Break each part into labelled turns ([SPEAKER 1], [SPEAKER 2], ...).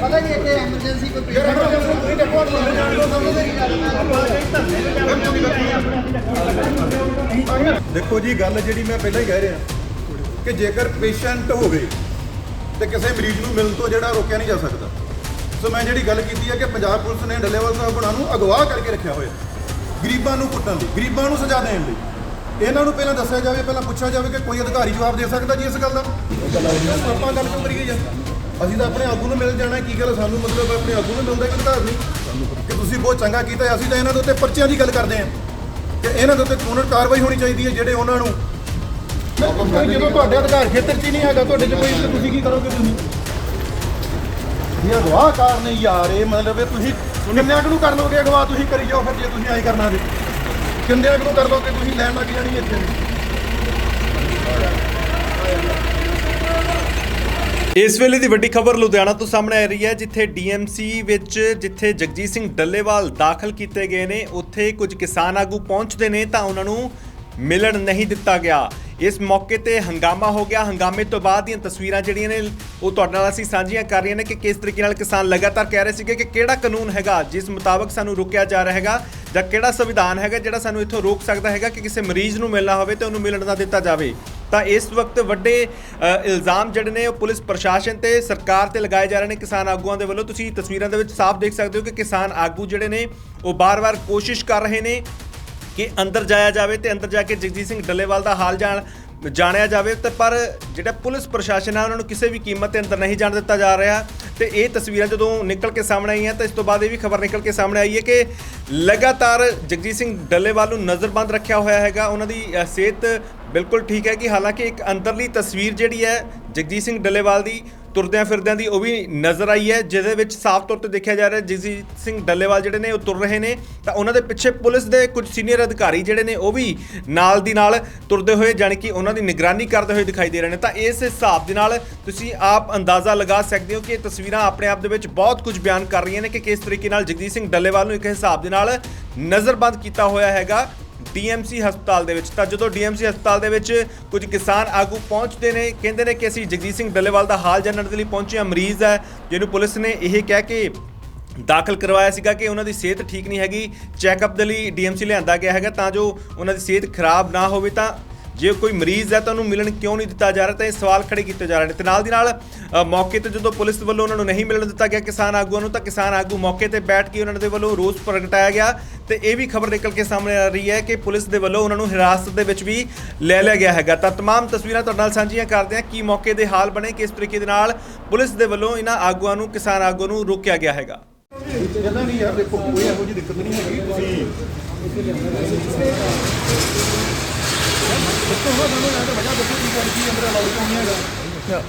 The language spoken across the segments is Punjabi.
[SPEAKER 1] ਪਤਾ ਨਹੀਂ ਇੱਥੇ ਐਮਰਜੈਂਸੀ ਕੋਈ
[SPEAKER 2] ਦੇਖੋ ਜੀ, ਗੱਲ ਜਿਹੜੀ ਮੈਂ ਪਹਿਲਾਂ ਹੀ ਕਹਿ ਰਿਹਾ ਕਿ ਜੇਕਰ ਪੇਸ਼ੈਂਟ ਹੋਵੇ ਤੇ ਕਿਸੇ ਮਰੀਜ਼ ਨੂੰ ਮਿਲਣ ਤੋਂ ਜਿਹੜਾ ਰੋਕਿਆ ਨਹੀਂ ਜਾ ਸਕਦਾ। ਸੋ ਮੈਂ ਜਿਹੜੀ ਗੱਲ ਕੀਤੀ ਹੈ ਕਿ ਪੰਜਾਬ ਪੁਲਿਸ ਨੇ ਡੱਲੇਵਾਲ ਸਾਹਿਬ ਬਣਾ ਨੂੰ ਅਗਵਾ ਕਰਕੇ ਰੱਖਿਆ ਹੋਇਆ। ਗਰੀਬਾਂ ਨੂੰ ਕੁੱਟਣ ਲਈ, ਗਰੀਬਾਂ ਨੂੰ ਸਜ਼ਾ ਦੇਣ ਲਈ। ਇਹਨਾਂ ਨੂੰ ਪਹਿਲਾਂ ਦੱਸਿਆ ਜਾਵੇ, ਪਹਿਲਾਂ ਪੁੱਛਿਆ ਜਾਵੇ ਕਿ ਕੋਈ ਅਧਿਕਾਰੀ ਜਵਾਬ ਦੇ ਸਕਦਾ ਜੀ ਇਸ ਗੱਲ ਦਾ? ਆਪਾਂ ਗੱਲ ਕਿਉਂ ਕਰੀਏ ਯਾਰ ਅਸੀਂ ਤਾਂ ਆਪਣੇ ਆਗੂ ਨੂੰ ਮਿਲ ਜਾਣਾ, ਕੀ ਗੱਲ ਸਾਨੂੰ ਮਤਲਬ ਆਪਣੇ ਆਗੂ ਨੂੰ ਮਿਲਦਾ ਕਿ ਅਧਿਕਾਰ ਨਹੀਂ? ਕਿ ਤੁਸੀਂ ਬਹੁਤ ਚੰਗਾ ਕੀਤਾ ਅਸੀਂ ਤਾਂ ਇਹਨਾਂ ਦੇ ਉੱਤੇ ਪਰਚਿਆਂ ਦੀ ਗੱਲ ਕਰਦੇ ਹਾਂ। ਕਿ ਇਹਨਾਂ ਦੇ ਉੱਤੇ ਕਾਨੂੰਨ ਕਾਰਵਾਈ ਹੋਣੀ ਚਾਹੀਦੀ ਹੈ ਜਿਹੜੇ ਉਹਨਾਂ ਨੂੰ ਜਦੋਂ ਤੁਹਾਡੇ ਅਧਿਕਾਰ ਖੇਤਰ 'ਚ ਹੀ ਨਹੀਂ ਹੈਗਾ, ਤੁਹਾਡੇ 'ਚ ਕੋਈ ਤੁਸੀਂ ਕੀ ਕਰੋਗੇ ਤੁਸੀਂ? ਇਹ ਅਗਵਾ ਕਾਰ ਨਹੀਂ ਯਾਰ, ਇਹ ਮਤਲਬ ਤੁਸੀਂ ਕਿੰਨਿਆਂ ਨੂੰ ਕਰ ਲੋਗੇ, ਅਗਵਾ ਤੁਸੀਂ ਕਰੀ ਜਾਓ, ਫਿਰ ਜੇ ਤੁਸੀਂ ਆਈ ਕਰਨਾ ਤੇ। ਕਿੰਨਿਆਂ ਨੂੰ ਕਰ ਲੋਗੇ ਤੁਸੀਂ ਲੈਣ ਲੱਗ ਜਾਣੀ ਇੱਥੇ।
[SPEAKER 3] ਇਸ ਵੇਲੇ ਦੀ ਵੱਡੀ ਖਬਰ ਲੁਧਿਆਣਾ ਤੋਂ ਸਾਹਮਣੇ ਆ ਰਹੀ ਹੈ, ਜਿੱਥੇ ਡੀਐਮਸੀ ਵਿੱਚ, ਜਿੱਥੇ ਜਗਜੀਤ ਸਿੰਘ ਡੱਲੇਵਾਲ ਦਾਖਲ ਕੀਤੇ ਗਏ ਨੇ, ਉੱਥੇ ਕੁਝ ਕਿਸਾਨ ਆਗੂ ਪਹੁੰਚਦੇ ਨੇ ਤਾਂ ਉਹਨਾਂ ਨੂੰ ਮਿਲਣ ਨਹੀਂ ਦਿੱਤਾ ਗਿਆ। ਇਸ ਮੌਕੇ ਤੇ ਹੰਗਾਮਾ ਹੋ ਗਿਆ। ਹੰਗਾਮੇ ਤੋਂ ਬਾਅਦ ਦੀਆਂ ਤਸਵੀਰਾਂ ਜਿਹੜੀਆਂ ਨੇ, ਉਹ ਤੁਹਾਡੇ ਨਾਲ ਅਸੀਂ ਸਾਂਝੀਆਂ ਕਰ ਰਹੀਆਂ ਨੇ ਕਿ ਕਿਸ ਤਰੀਕੇ ਨਾਲ ਕਿਸਾਨ ਲਗਾਤਾਰ ਕਹਿ ਰਹੇ ਸੀਗੇ ਕਿ ਕਿਹੜਾ ਕਾਨੂੰਨ ਹੈਗਾ, ਜਿਸ ਮੁਤਾਬਕ ਸਾਨੂੰ ਰੋਕਿਆ ਜਾ ਰਿਹਾ ਹੈਗਾ ਜਾਂ ਕਿਹੜਾ ਸੰਵਿਧਾਨ ਹੈਗਾ ਜਿਹੜਾ ਸਾਨੂੰ ਇੱਥੋਂ ਰੋਕ ਸਕਦਾ ਹੈਗਾ ਕਿ ਕਿਸੇ ਮਰੀਜ਼ ਨੂੰ ਮਿਲਣਾ ਹੋਵੇ ਤੇ ਉਹਨੂੰ ਮਿਲਣ ਨਾ ਦਿੱਤਾ ਜਾਵੇ। ਤਾਂ ਇਸ ਵਕਤ ਵੱਡੇ ਇਲਜ਼ਾਮ ਜਿਹੜੇ ਨੇ, ਉਹ ਪੁਲਿਸ ਪ੍ਰਸ਼ਾਸਨ ਤੇ ਸਰਕਾਰ ਤੇ ਲਗਾਏ ਜਾ ਰਹੇ ਨੇ ਕਿਸਾਨ ਆਗੂਆਂ ਦੇ ਵੱਲੋਂ। ਤੁਸੀਂ ਤਸਵੀਰਾਂ ਦੇ ਵਿੱਚ ਸਾਫ਼ ਦੇਖ ਸਕਦੇ ਹੋ ਕਿ ਕਿਸਾਨ ਆਗੂ ਜਿਹੜੇ ਨੇ, ਉਹ ਬਾਰ-ਬਾਰ ਕੋਸ਼ਿਸ਼ ਕਰ ਰਹੇ ਨੇ ਕਿ ਅੰਦਰ ਜਾਇਆ ਜਾਵੇ ਤੇ ਅੰਦਰ ਜਾ ਕੇ ਜਗਜੀਤ ਸਿੰਘ ਡੱਲੇਵਾਲ ਦਾ ਹਾਲ ਜਾਣ ਜਾਣਿਆ ਜਾਵੇ ਤੇ ਪਰ ਜਿਹੜਾ ਪੁਲਿਸ ਪ੍ਰਸ਼ਾਸਨ ਹੈ ਉਹਨਾਂ ਨੂੰ ਕਿਸੇ ਵੀ ਕੀਮਤ ਤੇ ਅੰਦਰ ਨਹੀਂ ਜਾਣ ਦਿੱਤਾ ਜਾ ਰਿਹਾ ਤੇ ਇਹ ਤਸਵੀਰਾਂ ਜਦੋਂ ਨਿਕਲ ਕੇ ਸਾਹਮਣੇ ਆਈਆਂ ਤਾਂ ਇਸ ਤੋਂ ਬਾਅਦ ਇਹ ਵੀ ਖਬਰ ਨਿਕਲ ਕੇ ਸਾਹਮਣੇ ਆਈ ਹੈ ਕਿ ਲਗਾਤਾਰ ਜਗਜੀਤ ਸਿੰਘ ਡੱਲੇਵਾਲ ਨੂੰ ਨਜ਼ਰਬੰਦ ਰੱਖਿਆ ਹੋਇਆ ਹੈਗਾ। ਉਹਨਾਂ ਦੀ ਸਿਹਤ ਬਿਲਕੁਲ ਠੀਕ ਹੈ ਕਿ ਹਾਲਾਂਕਿ ਇੱਕ ਅੰਦਰਲੀ ਤਸਵੀਰ ਜਿਹੜੀ ਹੈ ਜਗਜੀਤ ਸਿੰਘ ਡੱਲੇਵਾਲ ਦੀ ਤੁਰਦਿਆਂ ਫਿਰਦਿਆਂ ਦੀ ਉਹ ਵੀ ਨਜ਼ਰ ਆਈ ਹੈ, ਜਿਹਦੇ ਵਿੱਚ ਸਾਫ਼ ਤੌਰ ਤੇ ਦੇਖਿਆ ਜਾ ਰਿਹਾ ਜਗਜੀਤ ਸਿੰਘ ਡੱਲੇਵਾਲ ਜਿਹੜੇ ਨੇ ਉਹ ਤੁਰ ਰਹੇ ਨੇ। ਤਾਂ ਉਹਨਾਂ ਦੇ ਪਿੱਛੇ ਪੁਲਿਸ ਦੇ ਕੁਝ ਸੀਨੀਅਰ ਅਧਿਕਾਰੀ ਜਿਹੜੇ ਨੇ ਉਹ ਵੀ ਨਾਲ ਦੀ ਨਾਲ ਤੁਰਦੇ ਹੋਏ, ਜਾਣੀ ਕਿ ਉਹਨਾਂ ਦੀ ਨਿਗਰਾਨੀ ਕਰਦੇ ਹੋਏ ਦਿਖਾਈ ਦੇ ਰਹੇ ਨੇ। ਤਾਂ ਇਸ ਹਿਸਾਬ ਦੇ ਨਾਲ ਤੁਸੀਂ ਆਪ ਅੰਦਾਜ਼ਾ ਲਗਾ ਸਕਦੇ ਹੋ ਕਿ ਇਹ ਤਸਵੀਰਾਂ ਆਪਣੇ ਆਪ ਦੇ ਵਿੱਚ ਬਹੁਤ ਕੁਝ ਬਿਆਨ ਕਰ ਰਹੀਆਂ ਨੇ ਕਿ ਕਿਸ ਤਰੀਕੇ ਨਾਲ ਜਗਜੀਤ ਸਿੰਘ ਡੱਲੇਵਾਲ ਨੂੰ ਇੱਕ ਹਿਸਾਬ ਦੇ ਨਾਲ ਨਜ਼ਰਬੰਦ ਕੀਤਾ ਹੋਇਆ ਹੈਗਾ। ਡੀਐਮਸੀ ਹਸਪਤਾਲ ਦੇ ਵਿੱਚ। ਤਾਂ ਜਦੋਂ ਡੀਐਮਸੀ ਹਸਪਤਾਲ ਦੇ ਵਿੱਚ ਕੁਝ ਕਿਸਾਨ ਆਗੂ ਪਹੁੰਚਦੇ ਨੇ, ਕਹਿੰਦੇ ਨੇ ਕਿ ਅਸੀਂ ਜਗਜੀਤ ਸਿੰਘ ਡੱਲੇਵਾਲ ਦਾ ਹਾਲ ਜਾਣਨ ਦੇ ਲਈ ਪਹੁੰਚੇ ਹਾਂ। ਮਰੀਜ਼ ਹੈ, ਜਿਹਨੂੰ ਪੁਲਿਸ ਨੇ ਇਹ ਕਹਿ ਕੇ ਦਾਖਲ ਕਰਵਾਇਆ ਸੀਗਾ ਕਿ ਉਹਨਾਂ ਦੀ ਸਿਹਤ ਠੀਕ ਨਹੀਂ ਹੈਗੀ। ਚੈੱਕਅਪ ਦੇ ਲਈ ਡੀਐਮਸੀ ਲਿਆਂਦਾ ਗਿਆ ਹੈਗਾ, ਤਾਂ ਜੋ ਉਹਨਾਂ ਦੀ ਸਿਹਤ ਖਰਾਬ ਨਾ ਹੋਵੇ ਤਾਂ ਜੇ ਕੋਈ ਮਰੀਜ਼ ਹੈ ਤਾਂ ਉਹਨੂੰ ਮਿਲਣ ਕਿਉਂ ਨਹੀਂ ਦਿੱਤਾ ਜਾ ਰਿਹਾ? ਤਾਂ ਇਹ ਸਵਾਲ ਖੜੇ ਕੀਤੇ ਜਾ ਰਹੇ ਨੇ। ਤੇ ਨਾਲ ਦੀ ਨਾਲ ਮੌਕੇ ਤੇ ਜਦੋਂ ਪੁਲਿਸ ਵੱਲੋਂ ਉਹਨਾਂ ਨੂੰ ਨਹੀਂ ਮਿਲਣ ਦਿੱਤਾ ਗਿਆ ਕਿਸਾਨ ਆਗੂਆਂ ਨੂੰ, ਤਾਂ ਕਿਸਾਨ ਆਗੂ ਮੌਕੇ ਤੇ ਬੈਠ ਕੇ ਉਹਨਾਂ ਦੇ ਵੱਲੋਂ ਰੋਸ ਪ੍ਰਗਟਾਇਆ ਗਿਆ। ਤੇ ਇਹ ਵੀ ਖਬਰ ਨਿਕਲ ਕੇ ਸਾਹਮਣੇ ਆ ਰਹੀ ਹੈ ਕਿ ਪੁਲਿਸ ਦੇ ਵੱਲੋਂ ਉਹਨਾਂ ਨੂੰ ਹਿਰਾਸਤ ਦੇ ਵਿੱਚ ਵੀ ਲੈ ਲਿਆ ਗਿਆ ਹੈਗਾ ਤਾਂ तमाम ਤਸਵੀਰਾਂ ਤੁਹਾਡੇ ਨਾਲ ਸਾਂਝੀਆਂ ਕਰਦੇ ਹਾਂ ਕੀ ਮੌਕੇ ਦੇ ਹਾਲ ਬਣੇ ਕਿਸ ਤਰੀਕੇ ਦੇ ਨਾਲ ਪੁਲਿਸ ਦੇ ਵੱਲੋਂ ਇਹਨਾਂ ਆਗੂਆਂ ਨੂੰ ਕਿਸਾਨ ਆਗੂਆਂ ਨੂੰ ਰੋਕਿਆ ਗਿਆ ਹੈਗਾ
[SPEAKER 2] ਜਦਾਂ ਨਹੀਂ ਯਾਰ ਦੇਖੋ ਕੋਈ ਇਹੋ ਜਿਹੀ ਦਿੱਕਤ ਨਹੀਂ ਹੈਗੀ ਤੁਸੀਂ ਦੱਸੋ ਹਾਂ ਸਾਨੂੰ ਇਹਨਾਂ ਦਾ ਵਜ੍ਹਾ ਦੱਸੋ ਕੀ ਗੱਲ ਕੀ ਅੰਦਰ ਅਲਾਉਡ ਕਿਉਂ ਨਹੀਂ ਹੈਗਾ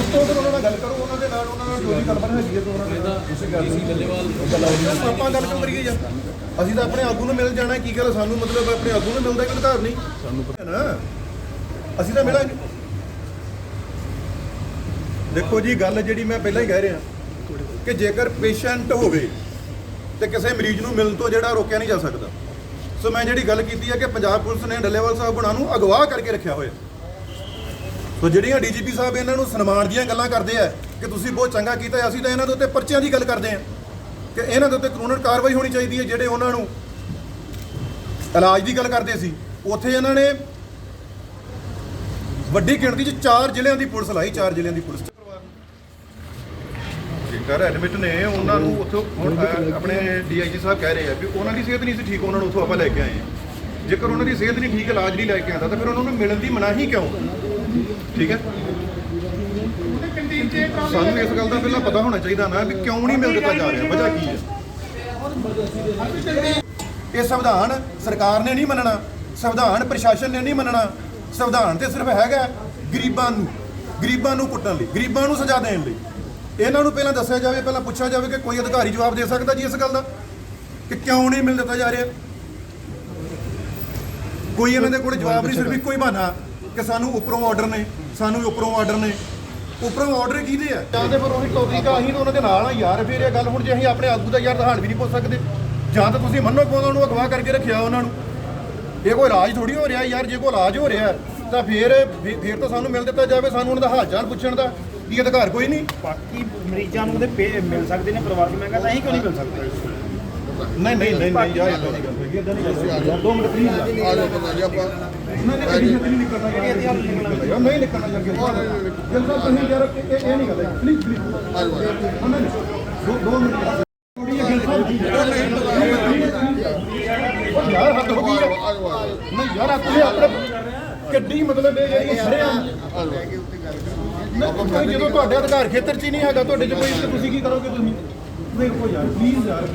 [SPEAKER 2] ਉੱਤੋਂ ਫਿਰ ਉਹਨਾਂ ਨਾਲ ਗੱਲ ਕਰੋ ਉਹਨਾਂ ਦੇ ਨਾਲ ਉਹਨਾਂ ਨਾਲ ਜੋ ਵੀ ਗੱਲਬਾਤ ਹੈਗੀ ਹੈ ਤਾਂ ਉਹਨਾਂ ਨਾਲ ਉਸੇ ਗੱਲ ਸੀ ਗੱਲੇਵਾਲ ਆਪਾਂ ਗੱਲ ਕਿਉਂ ਕਰੀਏ ਯਾਰ? ਅਸੀਂ ਤਾਂ ਆਪਣੇ ਆਗੂ ਨੂੰ ਮਿਲ ਜਾਣਾ ਕੀ ਗੱਲ ਸਾਨੂੰ ਮਤਲਬ ਆਪਣੇ ਆਗੂ ਨੂੰ ਮਿਲਦਾ ਕਿ ਅਧਿਕਾਰ ਨਹੀਂ? ਸਾਨੂੰ ਪਤਾ। ਨਾ ਅਸੀਂ ਤਾਂ ਮਿਲਾਂਗੇ। ਦੇਖੋ ਜੀ ਗੱਲ ਜਿਹੜੀ ਮੈਂ ਪਹਿਲਾਂ ਹੀ ਕਹਿ ਰਿਹਾ ਕਿ ਜੇਕਰ ਪੇਸ਼ੈਂਟ ਹੋਵੇ ਤੇ ਕਿਸੇ ਮਰੀਜ਼ ਨੂੰ ਮਿਲਣ ਤੋਂ ਜਿਹੜਾ ਰੋਕਿਆ ਨਹੀਂ ਜਾ ਸਕਦਾ। ਸੋ ਮੈਂ ਜਿਹੜੀ ਗੱਲ ਕੀਤੀ ਹੈ ਕਿ ਪੰਜਾਬ ਪੁਲਿਸ ਨੇ ਡੱਲੇਵਾਲ ਸਾਹਿਬ ਬਣਾ ਨੂੰ ਅਗਵਾ ਕਰਕੇ ਰੱਖਿਆ ਹੋਇਆ। ਸੋ ਜਿਹੜੀਆਂ ਡੀਜੀਪੀ ਸਾਹਿਬ ਇਹਨਾਂ ਨੂੰ ਸਨਮਾਨ ਦੀਆਂ ਗੱਲਾਂ ਕਰਦੇ ਆ ਕਿ ਤੁਸੀਂ ਬਹੁਤ ਚੰਗਾ ਕੀਤਾ ਅਸੀਂ ਤਾਂ ਇਹਨਾਂ ਦੇ ਉੱਤੇ ਪਰਚਿਆਂ ਦੀ ਗੱਲ ਕਰਦੇ ਆ ਕਿ ਇਹਨਾਂ ਦੇ ਉੱਤੇ ਕਾਨੂੰਨ ਕਾਰਵਾਈ ਹੋਣੀ ਚਾਹੀਦੀ ਹੈ ਜਿਹੜੇ ਉਹਨਾਂ ਨੂੰ ਇਲਾਜ ਦੀ ਗੱਲ ਕਰਦੇ ਸੀ। ਉੱਥੇ ਇਹਨਾਂ ਨੇ ਵੱਡੀ ਗਿਣਤੀ 'ਚ ਚਾਰ ਜ਼ਿਲ੍ਹਿਆਂ ਦੀ ਪੁਲਿਸ ਲਾਈ ਚਾਰ ਜ਼ਿਲ੍ਹਿਆਂ ਦੀ ਪੁਲਿਸ ਜੇਕਰ ਐਡਮਿਟ ਨੇ ਉਹਨਾਂ ਨੂੰ ਉੱਥੋਂ ਹੁਣ, ਅਹ, ਆਪਣੇ ਡੀਆਈਜੀ ਸਾਹਿਬ ਕਹਿ ਰਹੇ ਆ ਵੀ ਉਹਨਾਂ ਦੀ ਸਿਹਤ ਨਹੀਂ ਸੀ ਠੀਕ ਉਹਨਾਂ ਨੂੰ ਉੱਥੋਂ ਆਪਾਂ ਲੈ ਕੇ ਆਏ ਹਾਂ। ਜੇਕਰ ਉਹਨਾਂ ਦੀ ਸਿਹਤ ਨਹੀਂ ਠੀਕ ਇਲਾਜ ਨਹੀਂ ਲੈ ਕੇ ਆਂਦਾ ਤਾਂ ਫਿਰ ਉਹਨਾਂ ਨੂੰ ਮਿਲਣ ਦੀ ਮਨਾਹੀ ਕਿਉਂ? ਠੀਕ ਹੈ? ਸਾਨੂੰ ਇਸ ਗੱਲ ਦਾ ਪਹਿਲਾਂ ਪਤਾ ਹੋਣਾ ਚਾਹੀਦਾ ਨਾ ਵੀ ਕਿਉਂ ਨਹੀਂ ਮਿਲ ਦਿੱਤਾ ਜਾ ਰਿਹਾ। ਵਜ੍ਹਾ ਕੀ ਹੈ? ਇਹ ਸੰਵਿਧਾਨ ਸਰਕਾਰ ਨੇ ਨਹੀਂ ਮੰਨਣਾ, ਸੰਵਿਧਾਨ ਪ੍ਰਸ਼ਾਸਨ ਨੇ ਨਹੀਂ ਮੰਨਣਾ। ਸੰਵਿਧਾਨ ਤੇ ਸਿਰਫ ਹੈਗਾ ਗਰੀਬਾਂ ਨੂੰ ਗਰੀਬਾਂ ਨੂੰ ਕੁੱਟਣ ਲਈ, ਗਰੀਬਾਂ ਨੂੰ ਸਜ਼ਾ ਦੇਣ ਲਈ। ਇਹਨਾਂ ਨੂੰ ਪਹਿਲਾਂ ਦੱਸਿਆ ਜਾਵੇ, ਪਹਿਲਾਂ ਪੁੱਛਿਆ ਜਾਵੇ ਕਿ ਕੋਈ ਅਧਿਕਾਰੀ ਜਵਾਬ ਦੇ ਸਕਦਾ ਜੀ ਇਸ ਗੱਲ ਦਾ? ਕਿ ਕਿਉਂ ਨਹੀਂ ਮਿਲ ਦਿੱਤਾ ਜਾ ਰਿਹਾ? ਕੋਈ ਇਹਨਾਂ ਦੇ ਕੋਲ ਜਵਾਬ ਨਹੀਂ, ਸਿਰਫ ਇੱਕੋ ਹੀ ਬਹਾਨਾ। ਕਿ ਸਾਨੂੰ ਉੱਪਰੋਂ ਆਰਡਰ ਨੇ ਸਾਨੂੰ ਉੱਪਰੋਂ ਆਰਡਰ ਨੇ। ਉੱਪਰੋਂ ਆਰਡਰ ਕਿਹਦੇ ਆ? ਜਾਂ ਤੇ ਫਿਰ ਉਹੀ ਟੌਪਿਕ ਆ ਅਸੀਂ ਤਾਂ ਉਹਨਾਂ ਦੇ ਨਾਲ ਆ ਯਾਰ ਫਿਰ ਇਹ ਗੱਲ ਹੁਣ ਜੇ ਅਸੀਂ ਆਪਣੇ ਆਗੂ ਦਾ ਯਾਰ ਤਾਂ ਹਾਲ ਵੀ ਨਹੀਂ ਪੁੱਛ ਸਕਦੇ। ਜਾਂ ਤਾਂ ਤੁਸੀਂ ਮੰਨੋ ਕਿ ਉਹਨਾਂ ਨੂੰ ਅਗਵਾ ਕਰਕੇ ਰੱਖਿਆ ਉਹਨਾਂ ਨੂੰ। ਇਹ ਕੋਈ ਇਲਾਜ ਥੋੜੀ ਹੋ ਰਿਹਾ ਯਾਰ ਜੇ ਕੋਈ ਇਲਾਜ ਹੋ ਰਿਹਾ ਤਾਂ ਫਿਰ ਫਿਰ ਤਾਂ ਸਾਨੂੰ ਮਿਲ ਦਿੱਤਾ ਜਾਵੇ ਸਾਨੂੰ ਉਹਨਾਂ ਦਾ ਹਾਲ ਚਾਲ ਪੁੱਛਣ ਦਾ। ਕੀ ਅਧਿਕਾਰ ਕੋਈ ਨਹੀਂ।
[SPEAKER 4] ਬਾਕੀ ਮਰੀਜ਼ਾਂ ਨੂੰ ਉਹਦੇ ਪੇ- ਮਿਲ ਸਕਦੇ ਨੇ ਪਰਿਵਾਰਕ ਮੈਂ ਕਹਿੰਦਾ ਅਸੀਂ ਕਿਉਂ ਨਹੀਂ ਮਿਲ ਸਕਦੇ?
[SPEAKER 2] ਨਹੀਂ ਨਹੀਂ ਨਹੀਂ ਨਹੀਂ ਯਾਰ ਇਦਾਂ ਨਹੀਂ ਗੱਲ ਹੈਗੀ ਇਦਾਂ ਨਹੀਂ ਗੱਲ ਯਾਰ ਦੋ ਮਿੰਟ ਪਲੀਜ਼
[SPEAKER 1] ਆ ਜਾਓ ਪਤਾ ਜੀ ਆਪਾਂ
[SPEAKER 2] ਨਹੀਂ ਨਹੀਂ ਕਦੀ ਨਹੀਂ ਨਿਕਲਣਾ ਯਾਰ ਨਹੀਂ ਨਿਕਲਣਾ ਯਾਰ ਗਿਲ ਸਾਹਿਬ ਤੁਸੀਂ ਯਾਰ ਇਹ ਇਹ ਨਹੀਂ ਗੱਲ ਪਲੀਜ਼ ਪਲੀਜ਼
[SPEAKER 1] ਆ ਜਾਓ
[SPEAKER 2] ਦੋ ਦੋ ਮਿੰਟ ਥੋੜੀ ਜਿਹੀ ਗਿਲ ਸਾਹਿਬ ਯਾਰ ਹੱਦ ਹੋ ਗਈ ਨਹੀਂ ਯਾਰ ਤੁਸੀਂ ਆਪਣੇ ਕਿੱਡੀ ਮਤਲਬ ਇਹ ਜਿਹੜੀ ਛੜਿਆ
[SPEAKER 1] ਆ ਜਾਓ
[SPEAKER 2] ਨਹੀਂ ਜਦੋਂ ਤੁਹਾਡੇ ਅਧਿਕਾਰ ਖੇਤਰ 'ਚ ਹੀ ਨਹੀਂ ਹੈਗਾ ਤੁਹਾਡੇ 'ਚ ਕੋਈ ਤੇ ਤੁਸੀਂ ਕੀ ਕਰੋਗੇ ਤੁਸੀਂ ਦੇਖੋ ਯਾਰ ਪਲੀਜ਼ ਯਾਰ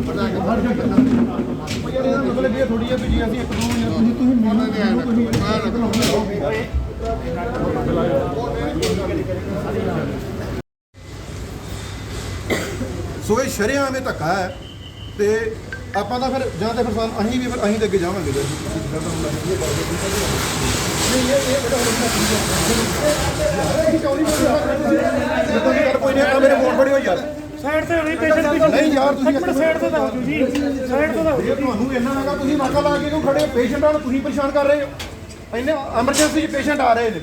[SPEAKER 2] ਹਰ ਜਗ੍ਹਾ ਮਤਲਬ ਇਹ ਥੋੜੀ ਹੈ ਜੀ ਅਸੀਂ ਇੱਕ ਦੋ ਜਾਂ ਤੁਸੀਂ ਤੁਸੀਂ ਮੈਨੂੰ ਤੁਸੀਂ ਸੋ ਇਹ ਸ਼ਰਿਆਂ ਵਿੱਚ ਧੱਕਾ ਹੈ ਤੇ ਆਪਾਂ ਤਾਂ ਫਿਰ ਜਾਂ ਤਾਂ ਫਿਰ ਸਾਨੂੰ ਅਸੀਂ ਵੀ ਫਿਰ ਅਸੀਂ ਤੇ ਅੱਗੇ ਜਾਵਾਂਗੇ ਜੀ। ਨਹੀਂ ਇਹ ਇਹ ਬੜਾ ਕੋਈ ਨਹੀਂ ਮੇਰੇ ਫੋਨ ਫੜਿਓ ਯਾਰ।
[SPEAKER 4] ਸਾਈਡ ਤੇ ਹੋਣੀ ਪੇਸ਼ੈਂਟ
[SPEAKER 2] ਨਹੀਂ ਯਾਰ ਤੁਸੀਂ
[SPEAKER 4] ਇੱਕ ਮਿੰਟ ਸਾਈਡ ਤੇ ਤਾਂ ਹੋ ਜਾਓ ਜੀ ਸਾਈਡ ਤੇ ਤਾਂ ਹੋ
[SPEAKER 2] ਜੇ ਤੁਹਾਨੂੰ ਇੰਨਾ ਹੈਗਾ ਤੁਸੀਂ ਨਾਕਾ ਲਾ ਕੇ ਕਿਉਂ ਖੜੇ ਪੇਸ਼ੈਂਟਾਂ ਨੂੰ ਤੁਸੀਂ ਪਰੇਸ਼ਾਨ ਕਰ ਰਹੇ ਹੋ। ਇੰਨੇ ਐਮਰਜੈਂਸੀ 'ਚ ਪੇਸ਼ੈਂਟ ਆ ਰਹੇ ਨੇ।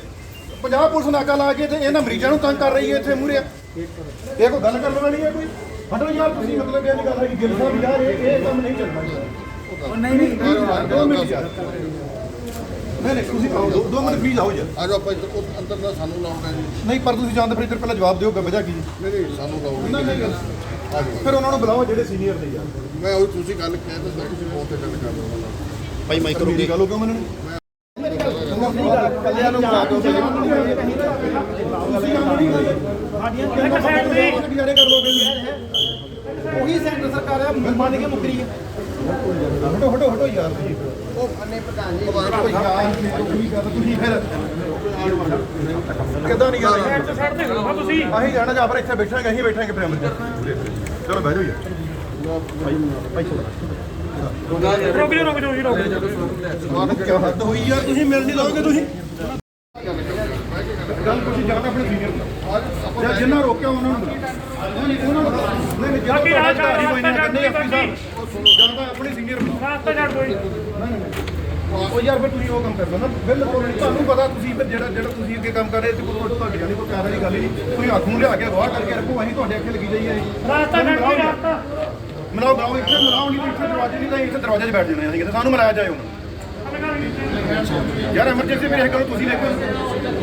[SPEAKER 2] ਪੰਜਾਬ ਪੁਲਿਸ ਨਾਕਾ ਲਾ ਕੇ ਤੇ ਇਹਨਾਂ ਮਰੀਜ਼ਾਂ ਨੂੰ ਤੰਗ ਕਰ ਰਹੀ ਹੈ ਇੱਥੇ ਮੂਰੇ ਇਹ ਕੋਈ ਗੱਲ ਕਰਨ ਵਾਲੀ ਹੈ ਕੋਈ? ਹਟੋ ਯਾਰ ਤੁਸੀਂ ਮਤਲਬ ਇਹ ਨਹੀਂ ਗੱਲ ਹੈ ਕਿ ਗਿਲ ਸਾਹਿਬ ਯਾਰ ਇਹ ਇਹ ਕੰਮ ਨਹੀਂ ਚੱਲਣਾ ਯਾਰ ਨਹੀਂ ਨਹੀਂ। ਦੋ ਮਿੰਟ। ਯਾਰ ਨਹੀਂ ਨਹੀਂ ਤੁਸੀਂ ਆਓ ਦੋ- ਮਿੰਟ ਪਲੀਜ਼ ਆਓ ਯਾਰ
[SPEAKER 1] ਆ ਜਾਓ ਆਪਾਂ ਇੱਧਰ ਉਹ ਅੰਦਰ ਦਾ ਸਾਨੂੰ ਲਾਉਣਾ ਜੀ
[SPEAKER 2] ਨਹੀਂ ਪਰ ਤੁਸੀਂ ਜਾਂਦੇ ਫਿਰ ਇੱਧਰ ਪਹਿਲਾਂ ਜਵਾਬ ਦਿਓ ਵਜ੍ਹਾ ਕੀ? ਹੈ
[SPEAKER 1] ਨਹੀਂ ਨਹੀਂ ਸਾਨੂੰ ਲਾਓ
[SPEAKER 2] ਨਹੀਂ ਨਹੀਂ ਗੱਲ
[SPEAKER 1] ਆ ਜਾਓ।
[SPEAKER 2] ਫਿਰ ਉਹਨਾਂ ਨੂੰ ਬੁਲਾਓ ਜਿਹੜੇ ਸੀਨੀਅਰ ਨੇ ਯਾਰ।
[SPEAKER 1] ਮੈਂ ਉਹ ਤੁਸੀਂ ਗੱਲ ਕਹਿ ਤਾਂ ਸਰ ਤੁਸੀਂ ਫੋਨ ਤੇ ਗੱਲ ਕਰ ਲਓ। ਉਹਨਾਂ ਨਾਲ
[SPEAKER 2] ਭਾਈ ਮਾਈਕ ਕਰੂਗੀ ਗੱਲ ਹੋ ਕਿਉਂ ਮੈਨੂੰ ਕੱਲਿਆਂ ਨੂੰ ਬੁਲਾ ਦਿਓ
[SPEAKER 4] ਇੱਕ ਸਾਈਡ ਤੇ।
[SPEAKER 2] ਕਿਹੜੇ ਕਰ ਲੋਗੇ
[SPEAKER 1] ਉਹੀ ਸੈਂਟਰ ਸਰਕਾਰ ਆ ਮੰਨ ਕੇ ਮੁਕਰੀ ਹੈ
[SPEAKER 2] ਹਟੋ ਹਟੋ ਹਟੋ ਯਾਰ।
[SPEAKER 1] ਉਹ ਅੰਨੇ ਪ੍ਰਧਾਨ ਜੀ
[SPEAKER 2] ਓ ਯਾਰ ਕੀ ਗੱਲ ਤੁਸੀਂ ਫਿਰ ਕਿੱਦਾਂ ਨਹੀਂ ਗੱਲ
[SPEAKER 4] ਸਾਈਡ ਤੇ ਸਾਈਡ ਤੇ ਹੋਣਾ ਤੁਸੀਂ
[SPEAKER 2] ਅਸੀਂ ਜਾਣਾ ਜਾਂ ਫਿਰ ਇੱਥੇ ਬੈਠਾਂਗੇ ਅਸੀਂ ਬੈਠਾਂਗੇ ਫਿਰ ਐਮਰਜੈਂਸੀ ਚਲੋ ਬਹਿ ਜਾਓ ਯਾਰ।
[SPEAKER 4] ਰੁਕ ਜਾਓ ਰੁਕ ਜਾਓ ਜੀ ਰੁਕ ਜਾਓ।
[SPEAKER 2] ਕੀ ਹੱਦ ਹੋਈ ਯਾਰ ਤੁਸੀਂ ਮਿਲ ਨਹੀਂ ਲਓਗੇ ਤੁਸੀਂ ਗੱਲ ਤੁਸੀਂ ਜਾਂ ਤਾਂ ਆਪਣੇ ਸੀਨੀਅਰ ਨੂੰ ਜਾਂ ਜਿੰਨਾ ਰੋਕਿਆ ਉਹਨਾਂ ਨੂੰ। ਨਹੀਂ ਉਹਨਾਂ ਨੂੰ
[SPEAKER 4] ਬਾਕੀ
[SPEAKER 2] ਕੋਈ ਕਰਨੇ ਸਾਹਿਬ ਆਪਣੇ ਸੀਨੀਅਰ
[SPEAKER 4] ਰਾਸਤਾ ਛੱਡ
[SPEAKER 2] ਉਹ ਯਾਰ ਫਿਰ ਤੁਸੀਂ ਉਹ ਕੰਮ ਕਰ ਦੋ ਨਾ। ਬਿਲਕੁਲ ਨਹੀਂ। ਤੁਹਾਨੂੰ ਪਤਾ ਤੁਸੀਂ ਫਿਰ ਜਿਹੜਾ ਜਿਹੜਾ ਤੁਸੀਂ ਅੱਗੇ ਕੰਮ ਕਰ ਰਹੇ ਤੇ ਕੋਈ ਤੁਹਾਡੀ ਗੱਲ ਨਹੀਂ ਕੋਈ ਕਾਰਨ ਦੀ ਗੱਲ ਹੀ ਨਹੀਂ। ਤੁਸੀਂ ਹੱਥ ਨੂੰ ਲਿਆ ਕੇ ਅਗਵਾਹ ਕਰਕੇ ਰੱਖੋ ਅਸੀਂ ਤੁਹਾਡੇ ਅੱਗੇ ਲੱਗੀ ਜਾਈਏ।
[SPEAKER 4] ਰਾਸਤਾ ਛੱਡ ਦੋ ਰਾਸਤਾ
[SPEAKER 2] ਮਨਾਓ ਗਾਓ ਇੱਥੇ ਮਨਾਓ ਨਹੀਂ ਇੱਥੇ ਦਰਵਾਜ਼ੇ ਨਹੀਂ ਤਾਂ ਇੱਥੇ ਦਰਵਾਜ਼ੇ 'ਚ ਬੈਠ ਜਾਣਾ ਅਸੀਂ। ਕਿਤੇ ਸਾਨੂੰ ਮਨਾਇਆ ਜਾਏ ਹੁਣ ਯਾਰ ਐਮਰਜੈਂਸੀ ਇਹ ਕਰੋ ਤੁਸੀਂ ਦੇਖੋ।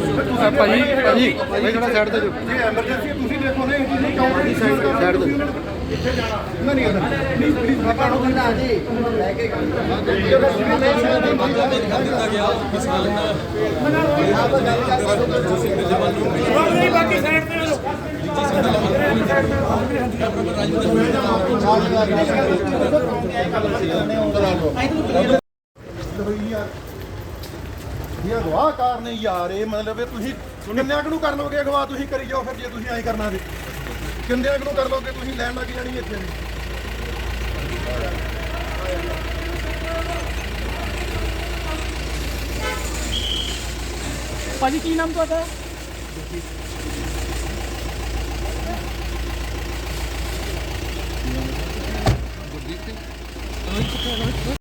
[SPEAKER 2] ਫਿਰ ਤੁਸੀਂ ਭਾਜੀ ਭਾਜੀ ਭਾਈ ਥੋੜਾ ਸਾਈਡ ਤੇ ਜੋ ਜੇ ਐਮਰਜੈਂਸੀ ਤੁਸੀਂ ਦੇਖੋ ਨੇ ਤੁਸੀਂ ਕਿਉਂ ਨਹੀਂ ਸਾਈਡ ਤੇ ਸਾਈਡ ਤੇ ਇੱਥੇ ਜਾਣਾ। ਨਾ ਨਹੀਂ ਇਧਰ ਪਲੀਜ਼ ਪਲੀਜ਼ ਆਪਾਂ ਨੂੰ
[SPEAKER 1] ਪ੍ਰਧਾਨ ਜੀ ਲੈ ਕੇ
[SPEAKER 4] ਰੁਕ ਜਾਓ। ਬਾਕੀ ਸਾਈਡ ਤੇ ਹੋ ਜਾਓ।
[SPEAKER 2] ਇਹ ਅਗਵਾ ਕਾਰਨ ਯਾਰ, ਇਹ ਮਤਲਬ ਇਹ ਤੁਸੀਂ ਕਿੰਨਿਆਂ ਕੁ ਨੂੰ ਕਰ ਲੋਗੇ ਅਗਵਾ? ਤੁਸੀਂ ਕਰੀ ਜਾਓ ਫਿਰ ਜੇ ਤੁਸੀਂ ਐਂ ਕਰਨਾ ਤੇ ਕਿੰਨਿਆਂ ਕੁ ਨੂੰ ਕਰ ਲੋਗੇ ਤੁਸੀਂ ਲੈਣ ਲੱਗ ਜਾਣੀ ਇੱਥੇ।
[SPEAKER 4] ਭਾਜੀ, ਕੀ ਨਾਮ ਤੁਹਾਡਾ?